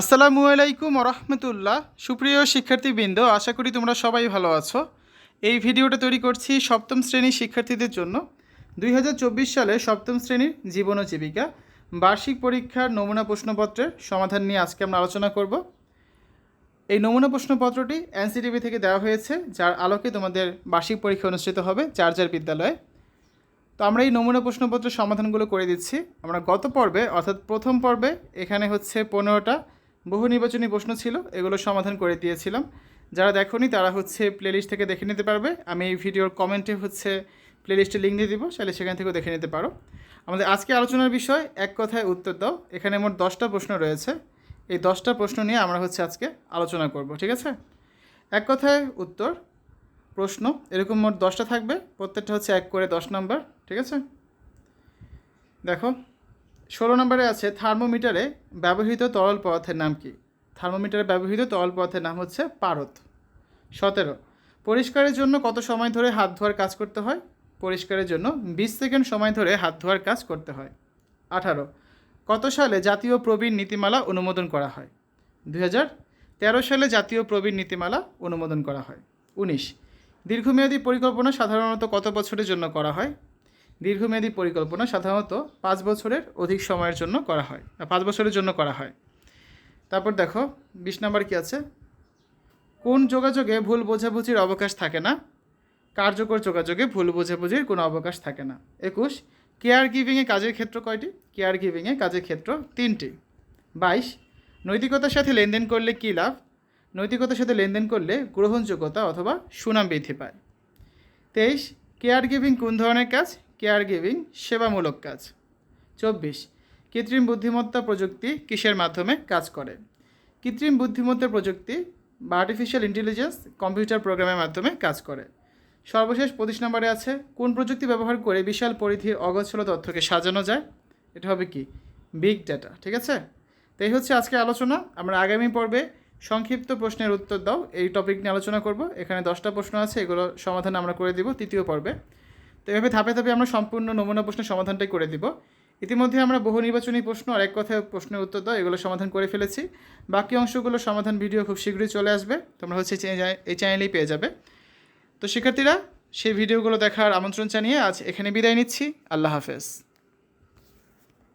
আসসালামু আলাইকুম রহমতুল্লাহ। সুপ্রিয় শিক্ষার্থীবৃন্দ, আশা করি তোমরা সবাই ভালো আছো। এই ভিডিওটা তৈরি করছি সপ্তম শ্রেণির শিক্ষার্থীদের জন্য। দুই হাজার চব্বিশ সালে সপ্তম শ্রেণির জীবন ও জীবিকা, বার্ষিক পরীক্ষার নমুনা প্রশ্নপত্রের সমাধান নিয়ে আজকে আমরা আলোচনা করব। এই নমুনা প্রশ্নপত্রটি এনসিটিভি থেকে দেওয়া হয়েছে, যার আলোকে তোমাদের বার্ষিক পরীক্ষা অনুষ্ঠিত হবে চার চার বিদ্যালয়ে। তো আমরা এই নমুনা প্রশ্নপত্রের সমাধানগুলো করে দিচ্ছি। আমরা গত পর্বে, অর্থাৎ প্রথম পর্বে, এখানে হচ্ছে পনেরোটা বহু নির্বাচনী প্রশ্ন ছিল, এগুলো সমাধান করে দিয়েছিলাম। যারা দেখোনি, তারা হচ্ছে প্লেলিস্ট থেকে দেখে নিতে পারবে। আমি এই ভিডিওর কমেন্টে হচ্ছে প্লেলিস্টে লিঙ্ক দিয়ে দিব তাহলে সেখান থেকেও দেখে নিতে পারো। আমাদের আজকে আলোচনার বিষয়, এক কথায় উত্তর দাও। এখানে মোট দশটা প্রশ্ন রয়েছে। এই দশটা প্রশ্ন নিয়ে আমরা হচ্ছে আজকে আলোচনা করব, ঠিক আছে? এক কথায় উত্তর, প্রশ্ন, এরকম মোট দশটা থাকবে। প্রত্যেকটা হচ্ছে এক করে দশ নম্বর, ঠিক আছে? দেখো ষোলো নম্বরে আছে, থার্মোমিটারে ব্যবহৃত তরল পদার্থের নাম কি? থার্মোমিটারে ব্যবহৃত তরল পদার্থের নাম হচ্ছে পারদ। সতেরো, পরিষ্কারের জন্য কত সময় ধরে হাত ধোয়ার কাজ করতে হয়? পরিষ্কারের জন্য বিশ সেকেন্ড সময় ধরে হাত ধোয়ার কাজ করতে হয়। আঠারো, কত সালে জাতীয় প্রবীণ নীতিমালা অনুমোদন করা হয়? দুই তেরো সালে জাতীয় প্রবীণ নীতিমালা অনুমোদন করা হয়। উনিশ, দীর্ঘমেয়াদী পরিকল্পনা সাধারণত কত বছরের জন্য করা হয়? দীর্ঘমেয়াদী পরিকল্পনা সাধারণত পাঁচ বছরের অধিক সময়ের জন্য করা হয় পাঁচ বছরের জন্য করা হয়। তারপর দেখো, বিশ নাম্বার কী আছে? কোন যোগাযোগে ভুল বোঝাবুঝির অবকাশ থাকে না? কার্যকর যোগাযোগে ভুল বোঝাবুঝির কোনো অবকাশ থাকে না। একুশ, কেয়ার গিভিংয়ে কাজের ক্ষেত্র কয়টি? কেয়ার গিভিংয়ে কাজের ক্ষেত্র তিনটি। বাইশ, নৈতিকতার সাথে লেনদেন করলে কী লাভ? নৈতিকতার সাথে লেনদেন করলে গ্রহণযোগ্যতা অথবা সুনাম বৃদ্ধি পায়। তেইশ, কেয়ার গিভিং কোন ধরনের কাজ? কেয়ার গিভিং সেবামূলক কাজ। চব্বিশ, কৃত্রিম বুদ্ধিমত্তা প্রযুক্তি কিসের মাধ্যমে কাজ করে? কৃত্রিম বুদ্ধিমত্তা প্রযুক্তি বা আর্টিফিশিয়াল ইন্টেলিজেন্স কম্পিউটার প্রোগ্রামের মাধ্যমে কাজ করে। সর্বশেষ পঁচিশ নম্বরে আছে, কোন প্রযুক্তি ব্যবহার করে বিশাল পরিধির অগোছল তথ্যকে সাজানো যায়? এটা হবে কি? বিগ ডাটা ঠিক আছে? তো এই হচ্ছে আজকে আলোচনা। আমরা আগামী পর্বে সংক্ষিপ্ত প্রশ্নের উত্তর দাও। এই টপিক নিয়ে আলোচনা করব। এখানে দশটা প্রশ্ন আছে এগুলো সমাধান আমরা করে দিব তৃতীয় পর্বে। তো এভাবে ধাপে ধাপে আমরা সম্পূর্ণ নমুনা প্রশ্নের সমাধানটাই করে দিব। ইতিমধ্যে আমরা বহু নির্বাচনী প্রশ্ন আর এক কথায় প্রশ্নের উত্তর দাও, এগুলো সমাধান করে ফেলেছি। বাকি অংশগুলো সমাধান ভিডিও খুব শীঘ্রই চলে আসবে, তোমরা হচ্ছে এই- চ্যানেলেই পেয়ে যাবে। তো শিক্ষার্থীরা, সেই ভিডিওগুলো দেখার আমন্ত্রণ জানিয়ে আজ এখানে বিদায় নিচ্ছি। আল্লাহ হাফেজ।